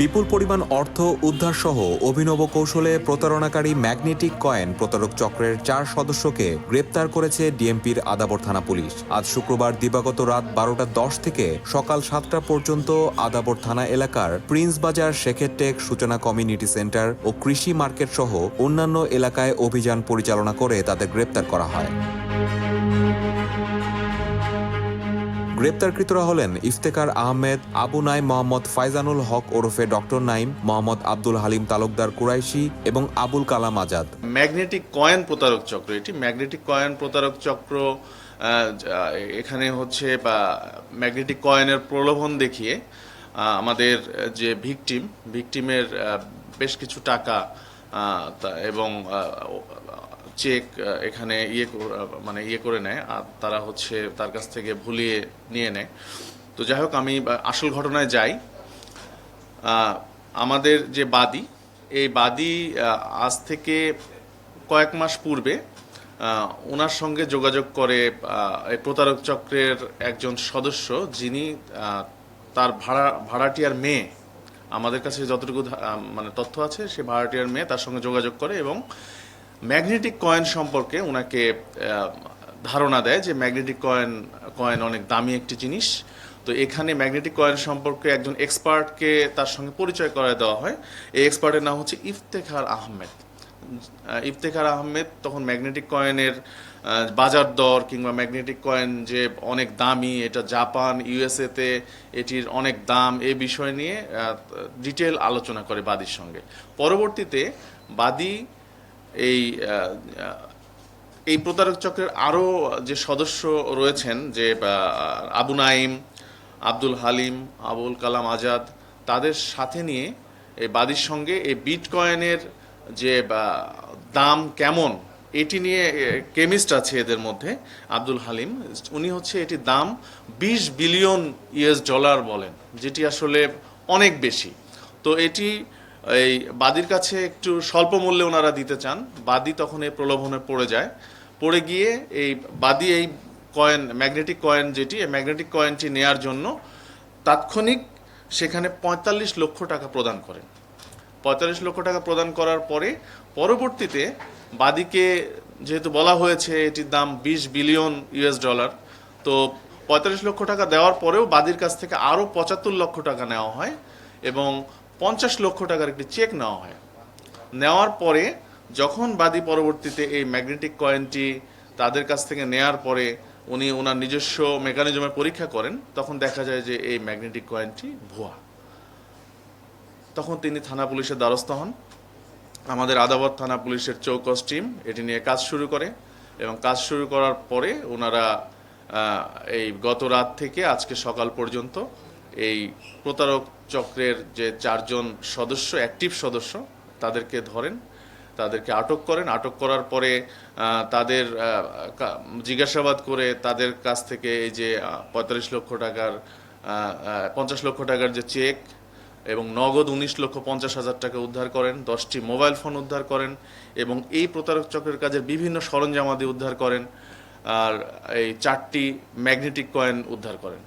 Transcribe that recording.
বিপুল পরিমাণ অর্থ উদ্ধার সহ অভিনব কৌশলে প্রতারণাকারী ম্যাগনেটিক কয়েন প্রতারক চক্রের চার সদস্যকে গ্রেপ্তার করেছে ডিএমপির আদাবর থানা পুলিশ। আজ শুক্রবার দিবাগত রাত বারোটা দশ থেকে সকাল সাতটা পর্যন্ত আদাবর থানা এলাকার প্রিন্স বাজার শেখের টেক সূচনা কমিউনিটি সেন্টার ও কৃষি মার্কেট সহ অন্যান্য এলাকায় অভিযান পরিচালনা করে তাদের গ্রেপ্তার করা হয়। গ্রেপ্তারকৃতরা হলেন ইফতেকার আহমেদ, আবু নাইম মোহাম্মদ ফাইজানুল হক ওরফে ডক্টর নাইম মোহাম্মদ আব্দুল হালিম তালুকদার কুরাইশি এবং আবুল কালাম আজাদ। ম্যাগনেটিক কয়েন প্রতারক চক্র, এটি ম্যাগনেটিক কয়েন প্রতারক চক্র এখানে হচ্ছে বা ম্যাগনেটিক কয়েনের প্রলোভন দেখিয়ে আমাদের যে ভিকটিম, ভিকটিমের বেশ কিছু টাকা এবং চেক এখানে ইয়ে মানে ইয়ে করে নেয়, আর তারা হচ্ছে তার কাছ থেকে ভুলিয়ে নিয়ে নেয়। তো যাই হোক, আমি আসল ঘটনায় যাই। আমাদের যে বাদী, এই বাদী আজ থেকে কয়েক মাস পূর্বে ওনার সঙ্গে যোগাযোগ করে প্রতারক চক্রের একজন সদস্য যিনি তার ভাড়া, ভাড়াটিয়ার মেয়ে আমাদের কাছে যতটুকু মানে তথ্য আছে সে ভাড়াটিয়ার মেয়ে তার সঙ্গে যোগাযোগ করে এবং ম্যাগনেটিক কয়েন সম্পর্কে ওনাকে ধারণা দেয় যে ম্যাগনেটিক কয়েন কয়েন অনেক দামি একটি জিনিস। তো এখানে ম্যাগনেটিক কয়েন সম্পর্কে একজন এক্সপার্টকে তার সঙ্গে পরিচয় করায় দেওয়া হয়। এই এক্সপার্টের নাম হচ্ছে ইফতেখার আহমেদ। আহ, ইফতেখার আহমেদ তখন ম্যাগনেটিক কয়েনের বাজার দর কিংবা ম্যাগনেটিক কয়েন যে অনেক দামি, এটা জাপান ইউএসএতে এটির অনেক দাম, এ বিষয় নিয়ে ডিটেল আলোচনা করে বাদীর সঙ্গে। পরবর্তীতে বাদী এই এই প্রতারক চক্রের আরও যে সদস্য রয়েছেন যে আবু নাইম আব্দুল হালিম, আবুল কালাম আজাদ, তাদের সাথে নিয়ে এই বাদীর সঙ্গে এই বিটকয়েনের যে দাম কেমন, এটি নিয়ে কেমিস্ট আছে এদের মধ্যে, আব্দুল হালিম। উনি হচ্ছে এটি দাম বিশ বিলিয়ন ইউএস ডলার বলেন, যেটি আসলে অনেক বেশি। তো এটি, এই বাদীর কাছে একটু স্বল্প মূল্যে ওনারা দিতে চান। বাদী তখন এই প্রলোভনে পড়ে যায়। পড়ে গিয়ে এই বাদী এই কয়েন, ম্যাগনেটিক কয়েন যেটি, এই ম্যাগনেটিক কয়েনটি নেয়ার জন্য তাৎক্ষণিক সেখানে পঁয়তাল্লিশ লক্ষ টাকা প্রদান করেন। পঁয়তাল্লিশ লক্ষ টাকা প্রদান করার পরে পরবর্তীতে বাদীকে যেহেতু বলা হয়েছে এটির দাম বিশ বিলিয়ন ইউএস ডলার, তো পঁয়তাল্লিশ লক্ষ টাকা দেওয়ার পরেও বাদীর কাছ থেকে আরও পঁচাত্তর লক্ষ টাকা নেওয়া হয় এবং পঞ্চাশ লক্ষ টাকার একটি চেক নেওয়া হয়। নেওয়ার পরে যখন বাদী পরবর্তীতে এই ম্যাগনেটিক কয়েনটি তাদের কাছ থেকে নেয়ার পরে উনি ওনার নিজস্ব মেকানিজমে পরীক্ষা করেন, তখন দেখা যায় যে এই ম্যাগনেটিক কয়েনটি ভুয়া। তখন তিনি থানা পুলিশের দ্বারস্থ হন। আমাদের আদাবত থানা পুলিশের চৌকস টিম এটি নিয়ে কাজ শুরু করে এবং কাজ শুরু করার পরে ওনারা এই গত রাত থেকে আজকে সকাল পর্যন্ত এই প্রতারক চক্রের যে চারজন সদস্য অ্যাক্টিভ সদস্য, তাদেরকে ধরেন, তাদেরকে আটক করেন। আটক করার পরে তাদের জিজ্ঞাসাবাদ করে তাদের কাছ থেকে এই যে পঁয়তাল্লিশ লক্ষ টাকার পঞ্চাশ লক্ষ টাকার যে চেক এবং নগদ উনিশ লক্ষ পঞ্চাশ হাজার টাকা উদ্ধার করেন, দশটি মোবাইল ফোন উদ্ধার করেন এবং এই প্রতারক চক্রের কাজের বিভিন্ন সরঞ্জামাদি উদ্ধার করেন, আর এই চারটি ম্যাগনেটিক কয়েন উদ্ধার করেন।